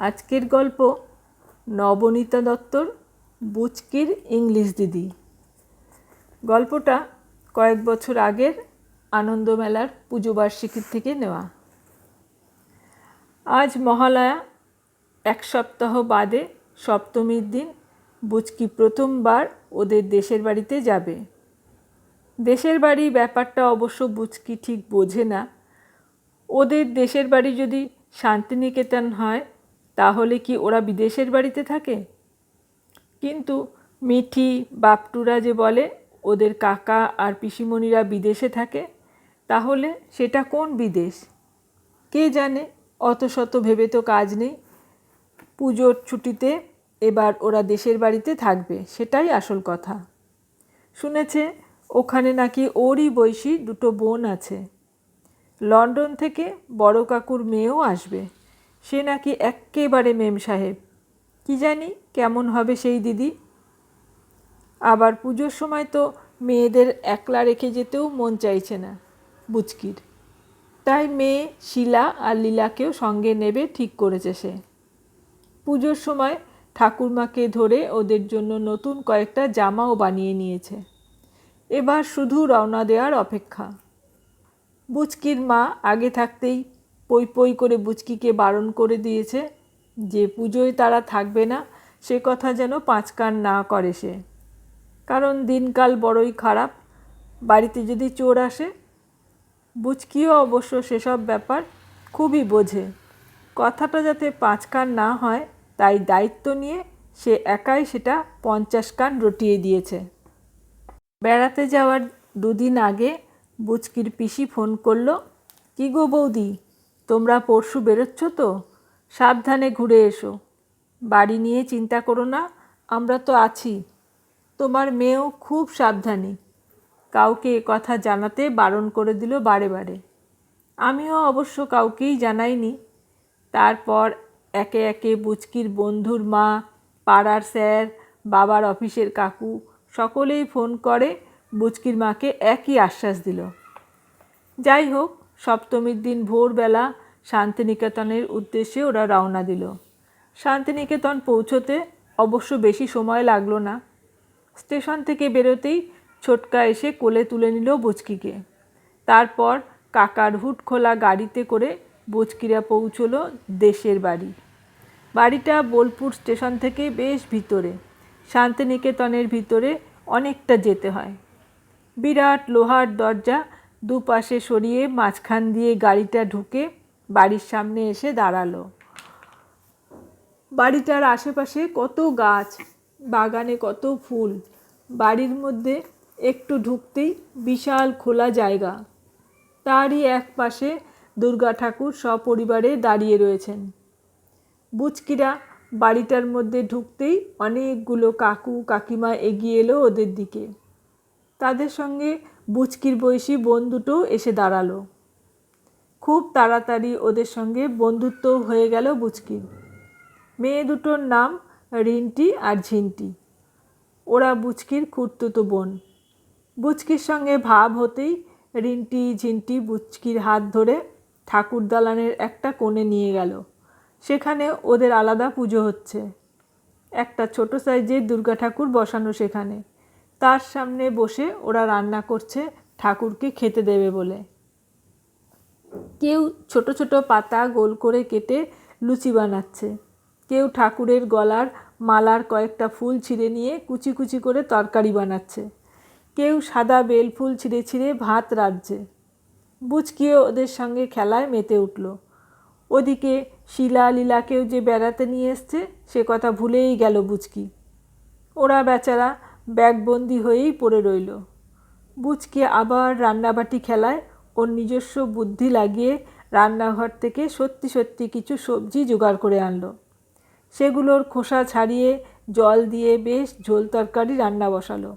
আজকের গল্প নবনীতা দত্তর, বুচকির ইংলিশ দিদি। গল্পটা কয়েক বছর আগের আনন্দমেলার পুজো বার্ষিকীর থেকে নেওয়া। আজ মহালয়া এক সপ্তাহ বাদে সপ্তমীর দিন বুচকি প্রথমবার ওদের দেশের বাড়িতে যাবে। দেশের বাড়ি ব্যাপারটা অবশ্য বুচকি ঠিক বোঝে না। ওদের দেশের বাড়ি যদি শান্তিনিকেতন হয় তাহলে কি ওরা বিদেশের বাড়িতে থাকে? কিন্তু মিঠি, বাপটুরা যে বলে, ওদের কাকা আর পিসিমণিরা বিদেশে থাকে, তাহলে সেটা কোন বিদেশ? কে জানে? অত শত ভেবে তো কাজ নেই। পুজোর ছুটিতে এবার ওরা দেশের বাড়িতে থাকবে, সেটাই আসল কথা। শুনেছে, ওখানে নাকি ওরই বয়সী দুটো বোন আছে। লন্ডন থেকে বড় কাকুর মেয়েও আসবে। সে নাকি এক্কেবারে মেম সাহেব। কি জানি কেমন হবে সেই দিদি। আবার পুজোর সময় তো মেয়েদের একলা রেখে যেতেও মন চাইছে না, বুচকির। তাই মেয়ে শিলা আর লীলাকেও সঙ্গে নেবে ঠিক করেছে সে। পুজোর সময় ঠাকুরমাকে ধরে ওদের জন্য নতুন কয়েকটা জামাও বানিয়ে নিয়েছে। এবার শুধু রওনা দেওয়ার অপেক্ষা। বুচকির মা আগে থাকতেই পই পই করে বুচকিকে বারণ করে দিয়েছে যে পুজোয় তারা থাকবে না, সে কথা যেন পাঁচ কান না করে সে। কারণ দিনকাল বড়ই খারাপ, বাড়িতে যদি চোর আসে, বুচকিও অবশ্য সেসব ব্যাপার খুবই বোঝে। কথাটা যাতে পাঁচ কান না হয়, তাই দায়িত্ব নিয়ে সে একাই সেটা পঞ্চাশ কান রটিয়ে দিয়েছে। বেড়াতে যাওয়ার দুদিন আগে বুচকির পিসি ফোন করল, কি গো বৌদি তোমরা পরশু বেরোচ্ছ তো? সাবধানে ঘুরে এসো। বাড়ি নিয়ে চিন্তা করো না, আমরা তো আছি। তোমার মেয়েও খুব সাবধানী। কাউকে এ কথা জানাতে বারণ করে দিল বারে বারে। আমিও অবশ্য কাউকেই জানাইনি। তারপর একে একে বুচকির বন্ধুর মা, পাড়ার স্যার, বাবার অফিসের কাকু সকলেই ফোন করে বুচকির মাকে একই আশ্বাস দিল। যাই হোক সপ্তমীর দিন ভোরবেলা শান্তিনিকেতনের উদ্দেশ্যে ওরা রওনা দিল। শান্তিনিকেতন পৌঁছতে অবশ্য বেশি সময় লাগল না। স্টেশন থেকে বেরোতেই ছোটকা এসে কোলে তুলে নিল বুচকিকে। তারপর কাকার হুট খোলা গাড়িতে করে বুচকিরা পৌঁছল দেশের বাড়ি। বাড়িটা বোলপুর স্টেশন থেকে বেশ ভিতরে। শান্তিনিকেতনের ভিতরে অনেকটা যেতে হয়। বিরাট লোহার দরজা দুপাশে সরিয়ে মাঝখান দিয়ে গাড়িটা ঢুকে বাড়ির সামনে এসে দাঁড়াল। বাড়িটার আশেপাশে কত গাছ, বাগানে কত ফুল, বাড়ির মধ্যে একটু ঢুকতেই বিশাল খোলা জায়গা। তারই এক পাশে দুর্গা ঠাকুর সপরিবারে দাঁড়িয়ে রয়েছেন। বুচকিরা বাড়িটার মধ্যে ঢুকতেই অনেকগুলো কাকু কাকিমা এগিয়ে এলো ওদের দিকে। তাদের সঙ্গে বুচকির বয়সী বোন দুটো এসে দাঁড়াল। খুব তাড়াতাড়ি ওদের সঙ্গে বন্ধুত্ব হয়ে গেল বুচকির। মেয়ে দুটোর নাম রিন্টি আর ঝিন্টি। ওরা বুচকির খুঁড়তুতো বোন। বুচকির সঙ্গে ভাব হতেই রিন্টি, ঝিন্টি বুচকির হাত ধরে ঠাকুর দালানের একটা কোণে নিয়ে গেল। সেখানে ওদের আলাদা পুজো হচ্ছে। একটা ছোট সাইজের দুর্গা ঠাকুর বসানো সেখানে। তার সামনে বসে ওরা রান্না করছে, ঠাকুরকে খেতে দেবে বলে। কেউ ছোট ছোট পাতা গোল করে কেটে লুচি বানাচ্ছে। কেউ ঠাকুরের গলার মালার কয়েকটা ফুল ছিঁড়ে নিয়ে কুচি কুচি করে তরকারি বানাচ্ছে। কেউ সাদা বেল ফুল ছিঁড়ে ছিঁড়ে ভাত রাঁধছে। বুচকিও ওদের সঙ্গে খেলায় মেতে উঠল। ওদিকে শিলা লীলাকেও যে বেড়াতে নিয়ে এসছে, সে কথা ভুলেই গেল বুচকি। ওরা বেচারা ব্যাগবন্দি হয়েই পড়ে রইল। বুচকে আবার রান্নাবাটি খেলায় ওর নিজস্ব বুদ্ধি লাগিয়ে রান্নাঘর থেকে সত্যি সত্যি কিছু সবজি জোগাড় করে আনলো। সেগুলোর খোসা ছাড়িয়ে জল দিয়ে বেশ ঝোল তরকারি রান্না বসালো।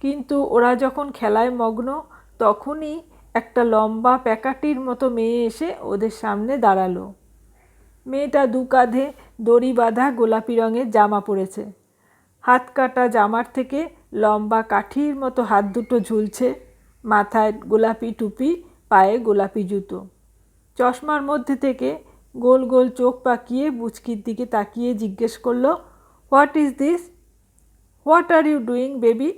কিন্তু ওরা যখন খেলায় মগ্ন, তখনই একটা লম্বা প্যাকাটির মতো মেয়ে এসে ওদের সামনে দাঁড়াল। মেয়েটা দু কাঁধে দড়ি বাঁধা গোলাপি রঙের জামা পরেছে। হাত কাটা জামার থেকে লম্বা কাঠির মতো হাত দুটো ঝুলছে, মাথায় গোলাপি টুপি, পায়ে গোলাপি জুতো। চশমার মধ্যে থেকে গোল গোল চোখ পাকিয়ে বুচকির দিকে তাকিয়ে জিজ্ঞেস করল what is this what are you doing baby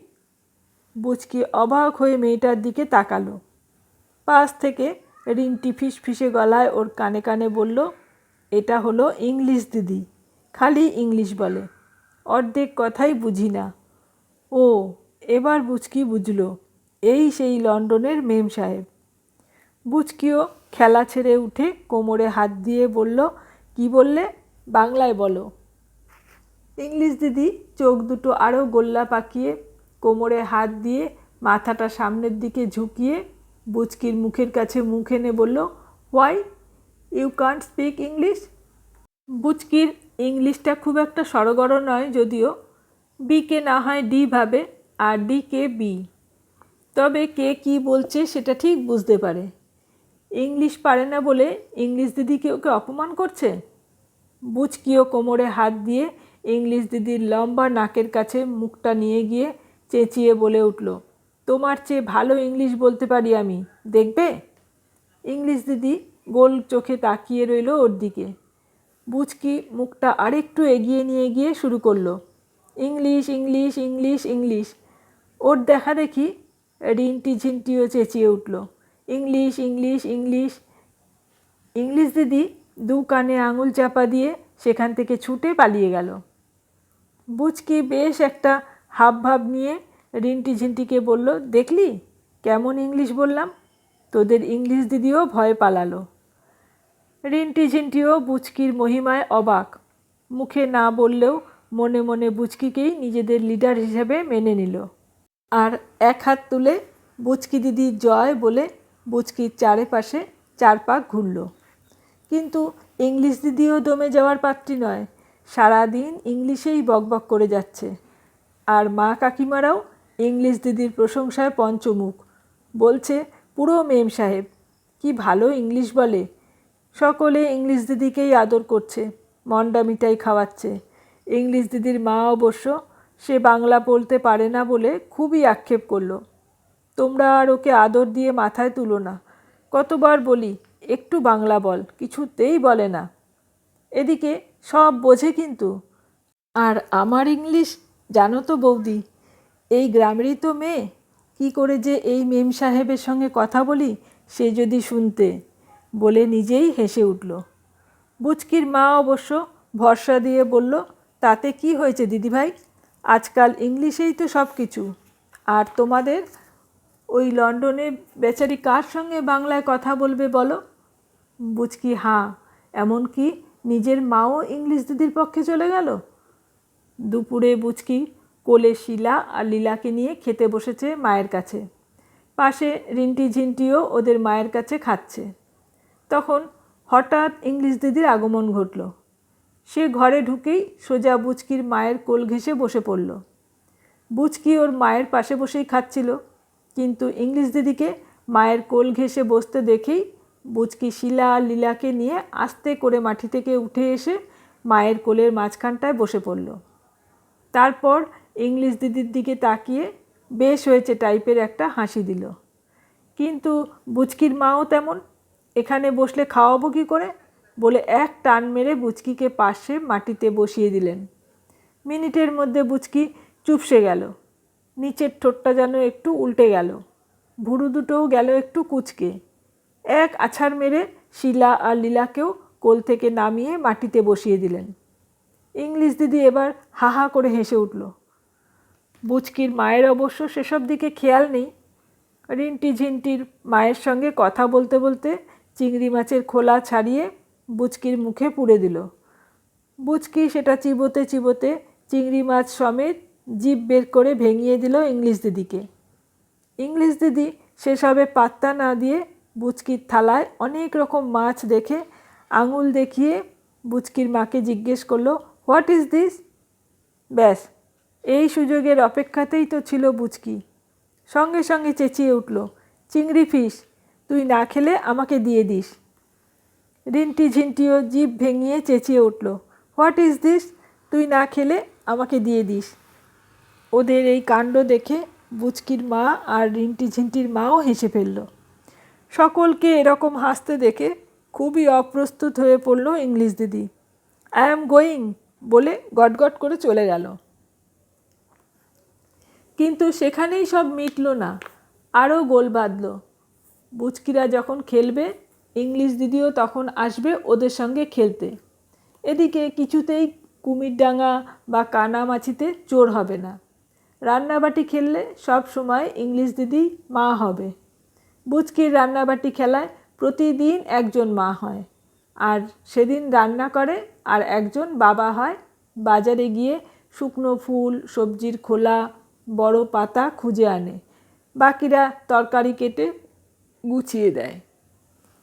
Buchki অবাক হয়ে মেয়েটার দিকে তাকালো। পাশ থেকে রিন্টি ফিস ফিসে গলায় ওর কানে কানে বলল, এটা হলো ইংলিশ দিদি, খালি ইংলিশ বলে। অর্ধেক কথাই বুঝি না। ও, এবার বুচকি বুঝলো? এই সেই লন্ডনের মেম সাহেব। বুচকিও খেলা ছেড়ে উঠে কোমরে হাত দিয়ে বলল, কি বললে? বাংলায় বলো। ইংলিশ দিদি চোখ দুটো আরও গোল্লা পাকিয়ে কোমরে হাত দিয়ে মাথাটা সামনের দিকে ঝুঁকিয়ে বুচকির মুখের কাছে মুখ এনে বলল why you can't speak English বুচকির ইংলিশটা খুব একটা সড়গড় নয় যদিও বিকে না হয় ডি ভাবে আর ডি কে বি তবে কে কি বলছে সেটা ঠিক বুঝতে পারে। ইংলিশ পারে না বলে ইংলিশ দিদি দিদিকে ওকে অপমান করছে? বুচকিও কোমরে হাত দিয়ে ইংলিশ দিদির লম্বা নাকের কাছে মুখটা নিয়ে গিয়ে চেঁচিয়ে বলে উঠল, তোমার চেয়ে ভালো ইংলিশ বলতে পারি আমি, দেখবে? ইংলিশ দিদি গোল চোখে তাকিয়ে রইল ওর দিকে। বুচকি মুখটা আরেকটু এগিয়ে নিয়ে গিয়ে শুরু করল। English English English English. ওর দেখা দেখি রিন্টি ঝিন্টিও চেঁচিয়ে উঠল। English English English. ইংলিশ দিদি দু কানে আঙুল চাপা দিয়ে সেখান থেকে ছুটে পালিয়ে গেল। বুচকি বেশ একটা হাব ভাব নিয়ে রিন্টি ঝিন্টিকে বলল, দেখলি? কেমন ইংলিশ বললাম? তোদের ইংলিশ দিদিও ভয় পালালো। রিন্টি ঝিন্টিও বুচকির মহিমায় অবাক। মুখে না বললেও মনে মনে বুচকিকেই নিজেদের লিডার হিসেবে মেনে নিল। আর এক হাত তুলে বুচকি দিদি জয় বলে বুচকির চারিপাশে চার পাক ঘুরল। কিন্তু ইংলিশ দিদিও দমে যাওয়ার পাত্রী নয়, সারাদিন ইংলিশেই বকবক করে যাচ্ছে। আর মা কাকিমারাও ইংলিশ দিদির প্রশংসায় পঞ্চমুখ। বলছে, পুরো মেম সাহেব, কি ভালো ইংলিশ বলে সকলে ইংলিশ দিদিকেই আদর করছে, মন্ডা মিঠাই খাওয়াচ্ছে। ইংলিশ দিদির মা অবশ্য সে বাংলা বলতে পারে না বলে খুবই আক্ষেপ করল। তোমরা আর ওকে আদর দিয়ে মাথায় তুলো না। কতবার বলি, একটু বাংলা বল, কিছুতেই বলে না। এদিকে সব বোঝে কিন্তু। আর আমার ইংলিশ, জানো তো বৌদি, এই গ্রামেরই তো মেয়ে। কী করে যে এই মেম সাহেবের সঙ্গে কথা বলি, সে যদি শুনতে। বলে নিজেই হেসে উঠল। বুচকির মা অবশ্য ভরসা দিয়ে বলল, তাতে কি হয়েছে দিদিভাই? আজকাল ইংলিশেই তো সব কিছু আর তোমাদের? ওই লন্ডনে বেচারি কার সঙ্গে বাংলায় কথা বলবে বলো? বুঝকি হাঁ, এমনকি নিজের মাও ইংলিশ দিদির পক্ষে চলে গেল? দুপুরে বুচকি কোলে শিলা আর লীলাকে নিয়ে খেতে বসেছে মায়ের কাছে। পাশে রিন্টি ঝিন্টিও ওদের মায়ের কাছে খাচ্ছে। তখন হঠাৎ ইংলিশ দিদির আগমন ঘটল। সে ঘরে ঢুকেই সোজা বুচকির মায়ের কোল ঘেঁষে বসে পড়ল। বুচকি ওর মায়ের পাশে বসেই খাচ্ছিল, কিন্তু ইংলিশ দিদিকে মায়ের কোল ঘেঁষে বসতে দেখেই বুচকি শিলা লীলাকে নিয়ে আস্তে করে মাটি থেকে উঠে এসে মায়ের কোলের মাঝখানটায় বসে পড়ল। তারপর ইংলিশ দিদির দিকে তাকিয়ে বেশ হয়েছে টাইপের একটা হাসি দিল। কিন্তু বুচকির মাও তেমন এখানে বসলে খাওয়াবো কী করে? বলে এক টান মেরে বুচকিকে পাশে মাটিতে বসিয়ে দিলেন। মিনিটের মধ্যে বুচকি চুপসে গেল। নিচের ঠোঁটটা যেন একটু উল্টে গেল। ভুরু দুটোও গেল একটু কুচকে। এক আছাড় মেরে শিলা আর লীলাকেও কোল থেকে নামিয়ে মাটিতে বসিয়ে দিলেন। ইংলিশ দিদি এবার হা হা করে হেসে উঠল। বুচকির মায়ের অবশ্য সেসব দিকে খেয়াল নেই। রিন্টি ঝিন্টির মায়ের সঙ্গে কথা বলতে বলতে চিংড়ি মাছের খোলা ছাড়িয়ে বুচকির মুখে পুড়ে দিল। বুচকি সেটা চিবোতে চিবোতে চিংড়ি মাছ সমেত জিভ বের করে ভেঙিয়ে দিল ইংলিশ দিদিকে। ইংলিশ দিদি সেসবে পাত্তা না দিয়ে বুচকির থালায় অনেক রকম মাছ দেখে আঙুল দেখিয়ে বুচকির মাকে জিজ্ঞেস করল হোয়াট ইজ দিস ব্যাস, এই সুযোগের অপেক্ষাতেই তো ছিল বুচকি। সঙ্গে সঙ্গে চেঁচিয়ে উঠল, চিংড়ি ফিস তুই না খেলে আমাকে দিয়ে দিস। রিন্টি ঝিন্টিও জিভ ভেঙিয়ে চেঁচিয়ে উঠল, হোয়াট ইজ দিস? তুই না খেলে আমাকে দিয়ে দিস। ওদের এই কাণ্ড দেখে বুচকির মা আর রিন্টি ঝিন্টির মাও হেসে ফেলল। সকলকে এরকম হাসতে দেখে খুবই অপ্রস্তুত হয়ে পড়ল ইংলিশ দিদি। আই অ্যাম গোয়িং বলে গটগট করে চলে গেল। কিন্তু সেখানেই সব মিটল না, আরও গোল বাঁধল। বুচকিরা যখন খেলবে, ইংলিশ দিদিও তখন আসবে ওদের সঙ্গে খেলতে। এদিকে কিছুতেই কুমিরডাঙ্গা বা কানামাছিতে চোর হবে না। রান্নাবাটি খেললে সব সময় ইংলিশ দিদি মা হবে। বুচকির রান্নাবাটি খেলায় প্রতিদিন একজন মা হয়। আর সেদিন রান্না করে আর একজন বাবা হয়। বাজারে গিয়ে শুকনো ফুল, সবজির খোলা, বড় পাতা খুঁজে আনে। বাকিরা তরকারি কেটে গুছিয়ে দেয়।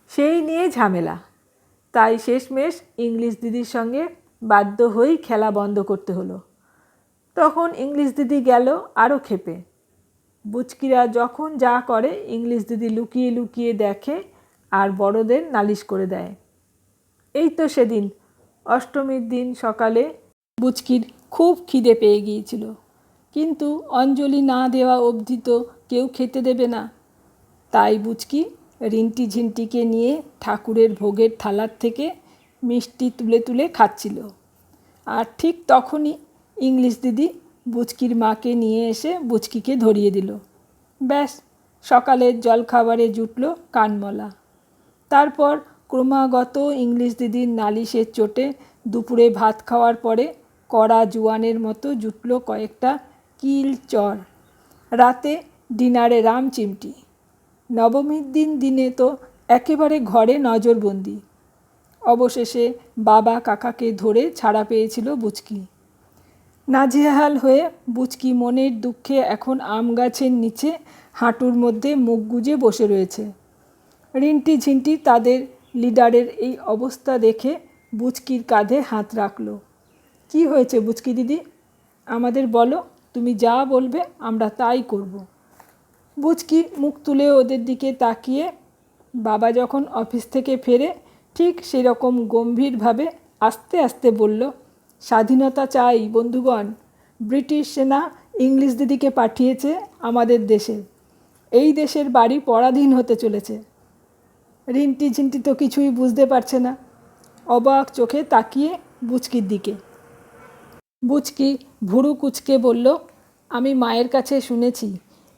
সেই নিয়ে ঝামেলা। তাই শেষমেশ ইংলিশ দিদির সঙ্গে বাধ্য হয়েই খেলা বন্ধ করতে হলো। তখন ইংলিশ দিদি গেল আরও ক্ষেপে বুচকিরা যখন যা করে, ইংলিশ দিদি লুকিয়ে লুকিয়ে দেখে আর বড়দের নালিশ করে দেয়। এই তো সেদিন, অষ্টমীর দিন সকালে বুচকির খুব খিদে পেয়ে গিয়েছিল। কিন্তু অঞ্জলি না দেওয়া অবধি তো কেউ খেতে দেবে না। তাই বুচকি রিন্টি ঝিন্টিকে নিয়ে ঠাকুরের ভোগের থালার থেকে মিষ্টি তুলে তুলে খাচ্ছিল। আর ঠিক তখনই ইংলিশ দিদি বুচকির মাকে নিয়ে এসে বুচকিকে ধরিয়ে দিল। ব্যাস, সকালের জলখাবারে জুটল কানমলা। তারপর ক্রমাগত ইংলিশ দিদির নালিশের চোটে দুপুরে ভাত খাওয়ার পরে কড়া জোয়ানের মতো জুটল কয়েকটা কিল চর। রাতে ডিনারে রাম চিমটি। নবমীর দিন দিনে তো একেবারে ঘরে নজরবন্দি। অবশেষে বাবা কাকাকে ধরে ছাড়া পেয়েছিল বুচকি। নাজেহাল হয়ে বুচকি মনের দুঃখে এখন আম গাছের নিচে হাঁটুর মধ্যে মুখ গুজে বসে রয়েছে। রিন্টি ঝিন্টি তাদের লিডারের এই অবস্থা দেখে বুচকির কাঁধে হাত রাখল। কি হয়েছে বুচকি দিদি? আমাদের বলো, তুমি যা বলবে আমরা তাই করব। বুচকি মুখ তুলে ওদের দিকে তাকিয়ে বাবা যখন অফিস থেকে ফেরে ঠিক সেরকম গম্ভীরভাবে আস্তে আস্তে বলল, স্বাধীনতা চাই, বন্ধুগণ। ব্রিটিশ সেনা ইংলিশ দিদিকে পাঠিয়েছে আমাদের দেশে। এই দেশের বাড়ি পরাধীন হতে চলেছে। রিন্টি ঝিন্টি তো কিছুই বুঝতে পারছে না। অবাক চোখে তাকিয়ে বুচকির দিকে। বুচকি ভুরু কুচকে বলল, আমি মায়ের কাছে শুনেছি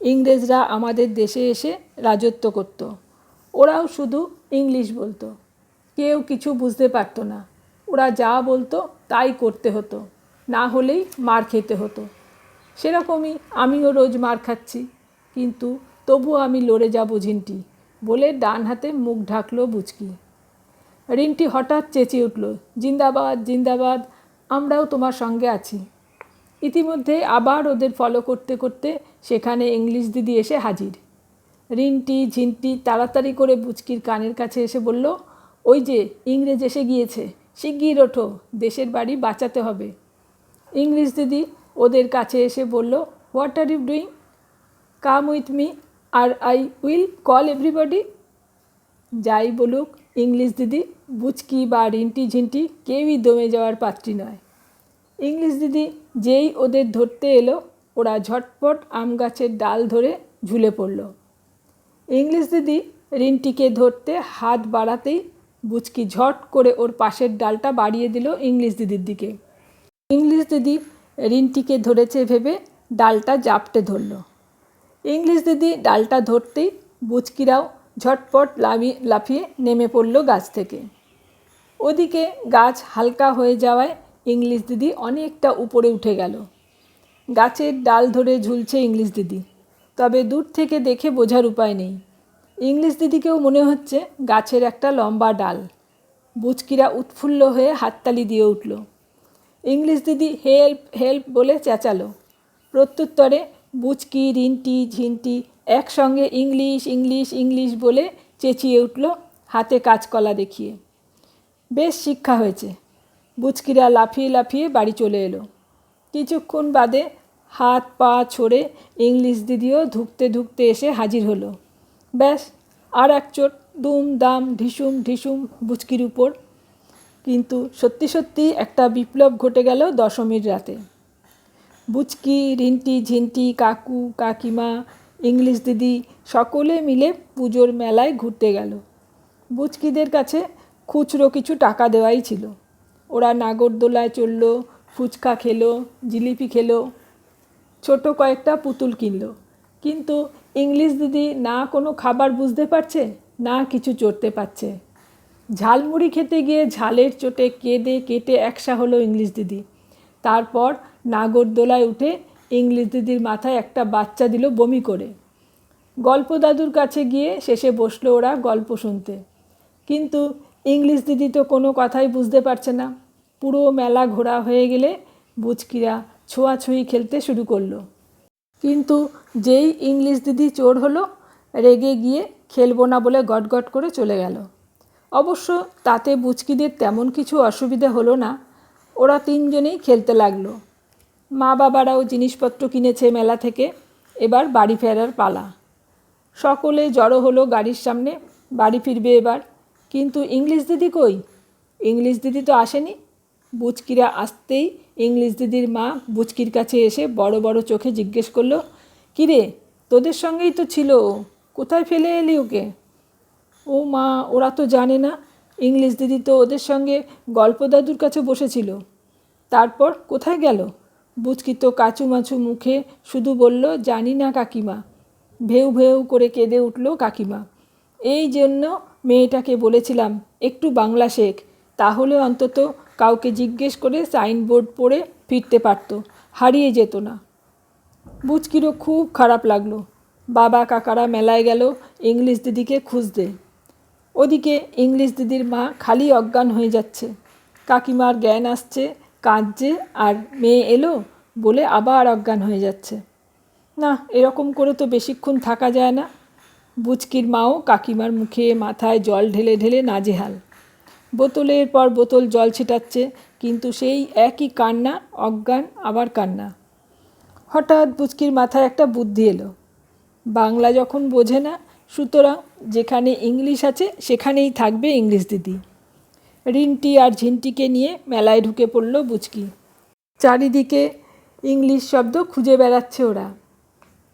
ইংরেজরা আমাদের দেশে এসে রাজত্ব করত। ওরাও শুধু ইংলিশ বলতো। কেউ কিছু বুঝতে পারতো না। ওরা যা বলতো তাই করতে হতো। না হলেই মার খেতে হতো। সেরকমই আমিও রোজ মার খাচ্ছি। কিন্তু তবু আমি লড়ে যাব ঝিন্টি বলে ডান হাতে মুখ ঢাকলো বুচকি। রিন্টি হঠাৎ চেঁচিয়ে উঠল, জিন্দাবাদ জিন্দাবাদ, আমরাও তোমার সঙ্গে আছি। ইতিমধ্যে আবার ওদের ফলো করতে করতে সেখানে ইংলিশ দিদি এসে হাজির। রিন্টি, ঝিন্টি তাড়াতাড়ি করে বুচকির কানের কাছে এসে বলল, ওই যে ইংরেজ এসে গিয়েছে, শিগগির ওঠো, দেশের বাড়ি বাঁচাতে হবে। ইংলিশ দিদি ওদের কাছে এসে বলল what are you doing come with me or I will call everybody যাই বলুক ইংলিশ দিদি, বুচকি বা রিন্টি, ঝিন্টি কেউই দমে যাওয়ার পাত্রী নয়। ইংলিশ দিদি যেই ওদের ধরতে এলো, ওরা ঝটপট আম গাছের ডাল ধরে ঝুলে পড়ল। ইংলিশ দিদি রিনটিকে ধরতে হাত বাড়াতেই বুচকি ঝট করে ওর পাশের ডালটা বাড়িয়ে দিল ইংলিশ দিদির দিকে। ইংলিশ দিদি রিনটিকে ধরেছে ভেবে ডালটা জাপটে ধরল। ইংলিশ দিদি ডালটা ধরতেই বুচকিরাও ঝটপট লাফিয়ে লাফিয়ে নেমে পড়ল গাছ থেকে। ওদিকে গাছ হালকা হয়ে যাওয়ায় ইংলিশ দিদি অনেকটা উপরে উঠে গেল। গাছের ডাল ধরে ঝুলছে ইংলিশ দিদি। তবে দূর থেকে দেখে বোঝার উপায় নেই। ইংলিশ দিদিকেও মনে হচ্ছে গাছের একটা লম্বা ডাল। বুচকিরা উৎফুল্ল হয়ে হাততালি দিয়ে উঠল। ইংলিশ দিদি হেল্প হেল্প বলে চেঁচালো। প্রত্যুত্তরে, বুচকি, রিন্টি, ঝিন্টি একসঙ্গে ইংলিশ ইংলিশ ইংলিশ বলে চেঁচিয়ে উঠল হাতে কাঁচকলা দেখিয়ে। বেশ শিক্ষা হয়েছে। বুচকিরা লাফিয়ে লাফিয়ে বাড়ি চলে এলো। কিছুক্ষণ বাদে হাত পা ছড়ে ইংলিশ দিদিও ধুকতে ধুকতে এসে হাজির হলো। ব্যাস, আর এক চোট দুম দাম ঢিসুম ঢিসুম বুচকির উপর। কিন্তু সত্যি সত্যি একটা বিপ্লব ঘটে গেল দশমীর রাতে। বুচকি, রিন্টি, ঝিন্টি, কাকু, কাকিমা, ইংলিশ দিদি সকলে মিলে পুজোর মেলায় ঘুরতে গেল। বুচকিদের কাছে খুচরো কিছু টাকা দেওয়াই ছিল। ওরা নাগরদোলায় চলল, ফুচকা খেলো, জিলিপি খেলো। ছোট কয়েকটা পুতুল কিনলো। কিন্তু ইংলিশ দিদি না কোনো খাবার বুঝতে পারছে, না কিছু চড়তে পারছে। ঝালমুড়ি খেতে গিয়ে ঝালের চোটে কেঁদে কেটে একসা হলো ইংলিশ দিদি। তারপর নাগরদোলায় উঠে ইংলিশ দিদির মাথায় একটা বাচ্চা দিল বমি করে। গল্প দাদুর কাছে গিয়ে শেষে বসল ওরা গল্প শুনতে। কিন্তু ইংলিশ দিদি তো কোনো কথাই বুঝতে পারছে না। পুরো মেলা ঘোরা হয়ে গেলে বুচকিরা ছোঁয়াছুঁয়ি খেলতে শুরু করল। কিন্তু যেই ইংলিশ দিদি চোর হলো, রেগে গিয়ে খেলব না বলে গটগট করে চলে গেল। অবশ্য তাতে বুচকিদের তেমন কিছু অসুবিধে হলো না, ওরা তিনজনেই খেলতে লাগল। মা বাবারাও জিনিসপত্র কিনেছে মেলা থেকে, এবার বাড়ি ফেরার পালা। সকলে জড়ো হলো গাড়ির সামনে, বাড়ি ফিরবে এবার। কিন্তু ইংলিশ দিদি কই? ইংলিশ দিদি তো আসেনি। বুচকিরা আসতেই ইংলিশ দিদির মা বুচকির কাছে এসে বড় বড় চোখে জিজ্ঞেস করল, কিরে, তোদের সঙ্গেই তো ছিল কোথায় ফেলে এলি ওকে? ও মা, ওরা তো জানে না। ইংলিশ দিদি তো ওদের সঙ্গে গল্প দাদুর কাছে বসেছিল। তারপর কোথায় গেল? বুচকি তো কাচুমাচু মুখে শুধু বলল, জানি না কাকিমা। ভেউ ভেউ করে কেঁদে উঠল কাকিমা। এই জন্য মেয়েটাকে বলেছিলাম, একটু বাংলা শেখ। তাহলে অন্তত কাউকে জিজ্ঞেস করে সাইনবোর্ড পড়ে ফিরতে পারতো, হারিয়ে যেত না। বুচকিরও খুব খারাপ লাগল। বাবা কাকারা মেলায় গেল, ইংলিশ দিদিকে খুঁজতে। ওদিকে ইংলিশ দিদির মা খালি অজ্ঞান হয়ে যাচ্ছে। কাকিমার জ্ঞান আসছে, কাঁদছে, আর মেয়ে এলো? বলে আবার অজ্ঞান হয়ে যাচ্ছে। না, এরকম করে তো বেশিক্ষণ থাকা যায় না। বুচকির মাও কাকিমার মুখে মাথায় জল ঢেলে ঢেলে নাজেহাল। বোতলের পর বোতল জল ছিটাচ্ছে, কিন্তু সেই একই কান্না, অজ্ঞান, আবার কান্না। হঠাৎ বুচকির মাথায় একটা বুদ্ধি এলো। বাংলা যখন বোঝে না, সুতরাং যেখানে ইংলিশ আছে, সেখানেই থাকবে ইংলিশ দিদি। রিন্টি আর ঝিন্টিকে নিয়ে মেলায় ঢুকে পড়ল বুচকি। চারিদিকে ইংলিশ শব্দ খুঁজে বেড়াচ্ছে ওরা।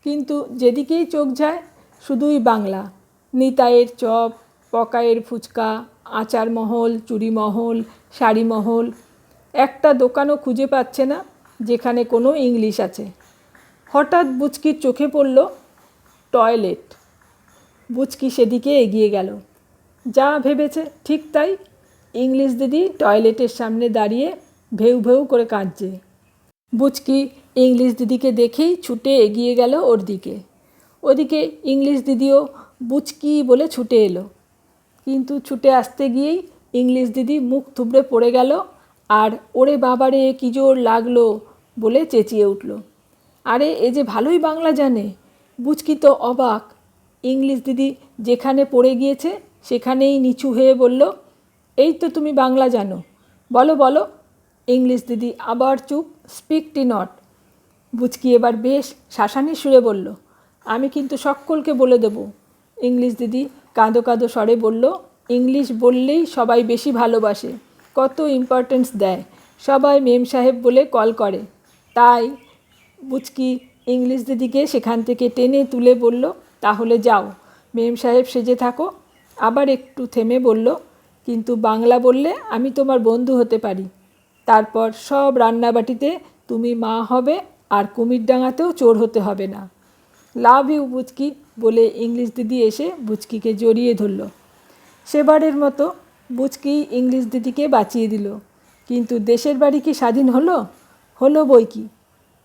কিন্তু যেদিকেই চোখ যায় শুধুই বাংলা। নিতাইয়ের চপ পকায়ের ফুচকা আচার মহল চুরি মহল শাড়ি মহল একটা দোকানও খুঁজে পাচ্ছে না, যেখানে কোনো ইংলিশ আছে। হঠাৎ বুচকির চোখে পড়ল টয়লেট। বুচকি সেদিকে এগিয়ে গেল। যা ভেবেছে ঠিক তাই ইংলিশ দিদি টয়লেটের সামনে দাঁড়িয়ে ভেউ ভেউ করে কাঁদছে। বুচকি ইংলিশ দিদিকে দেখেই ছুটে এগিয়ে গেল ওর দিকে। ওদিকে ইংলিশ দিদিও বুচকি বলে ছুটে এলো। কিন্তু ছুটে আসতে গিয়েই ইংলিশ দিদি মুখ থুবড়ে পড়ে গেল আর ওরে বাবারে, কি জোর লাগল বলে চেঁচিয়ে উঠল। আরে, এ যে ভালোই বাংলা জানে। বুচকি তো অবাক। ইংলিশ দিদি যেখানে পড়ে গিয়েছে সেখানেই নিচু হয়ে বলল, এই তো তুমি বাংলা জানো। বলো বলো। ইংলিশ দিদি আবার চুপ, স্পিক টি নট। বুচকি এবার বেশ শাসানি সুরে বলল আমি কিন্তু সকলকে বলে দেব। ইংলিশ দিদি কাঁদো কাঁদো স্বরে বলল, ইংলিশ বললেই সবাই বেশি ভালোবাসে। কত ইম্পর্টেন্স দেয়। সবাই মেম সাহেব বলে কল করে। তাই বুচকি ইংলিশ দিদিকে সেখান থেকে টেনে তুলে বলল, তাহলে যাও। মেম সাহেব সেজে থাকো। আবার একটু থেমে বলল, কিন্তু বাংলা বললে আমি তোমার বন্ধু হতে পারি। তারপর সব রান্নাবাটিতে তুমি মা হবে আর কুমিরডাঙ্গাতেও চোর হতে হবে না। লাভ ইউ বুচকি বলে ইংলিশ দিদি এসে বুচকিকে জড়িয়ে ধরল। সেবারের মতো বুচকি ইংলিশ দিদিকে বাঁচিয়ে দিল। কিন্তু দেশের বাড়ি কি স্বাধীন হলো? হলো বই কি?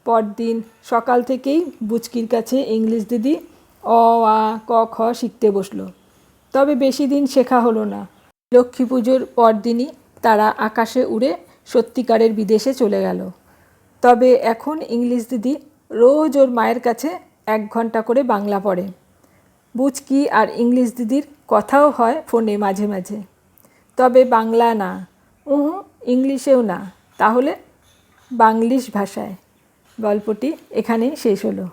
পরদিন সকাল থেকেই বুচকির কাছে ইংলিশ দিদি অ, আ, ক, খ শিখতে বসল। তবে বেশি দিন শেখা হলো না। লক্ষ্মী পুজোর পরদিনই তারা আকাশে উড়ে সত্যিকারের বিদেশে চলে গেল। তবে এখন ইংলিশ দিদি রোজ ওর মায়ের কাছে এক ঘণ্টা করে বাংলা পড়ে। বুচকি আর ইংলিশ দিদির কথাও হয় ফোনে মাঝে মাঝে। তবে বাংলা না। উহু, ইংলিশেও না। তাহলে বাংলিশ ভাষায়। গল্পটি এখানেই শেষ হলো।